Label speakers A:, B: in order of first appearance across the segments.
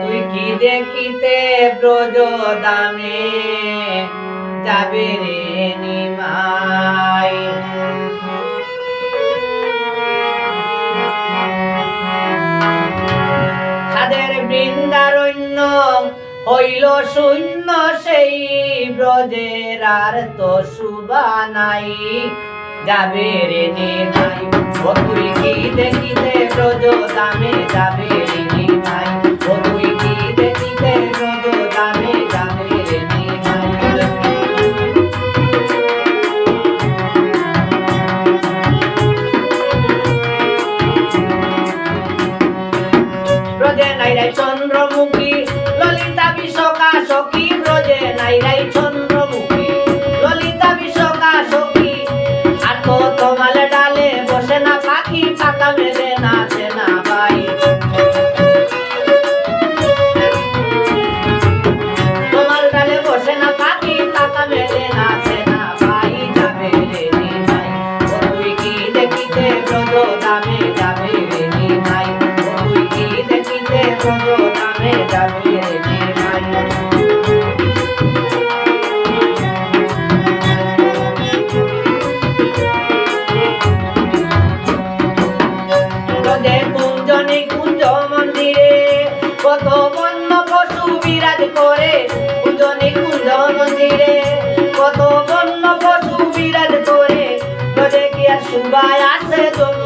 A: তুই কি দেখিতে ব্রজ দামে যাবে রে নিমাই? তাদের বৃন্দারণ্য হইল শূন্য, সেই ব্রজের আর তো শুভা নাই। যাবে রে নিমাই, ও তুই কি দেখিতে ব্রজ দামে যাবে রে ব্রজে নাইরাই চন্দ্রমুখী। ললিতা বিশকা সখী ব্রজে নাইরাই চন্দ্র কোনো নামে দাবিয়ে রেখে কুঞ্জনে কুঞ্জ মন্দিরে কত বন্য পশু বিরাজ করে কুঞ্জনে কুঞ্জ মন্দিরে কত বন্য পশু বিরাজ গিয়া শুভায় আসে জমি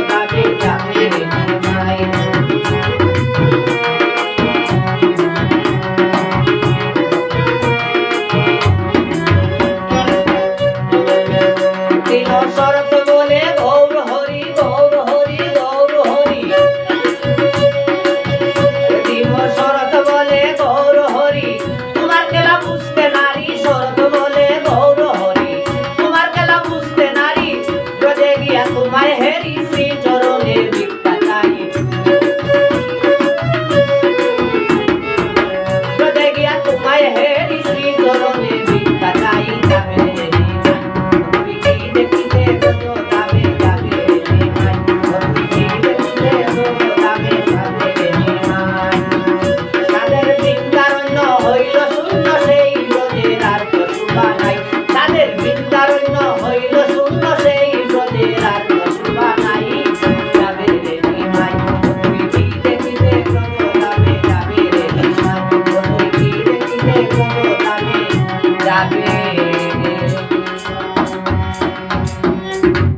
A: I for my head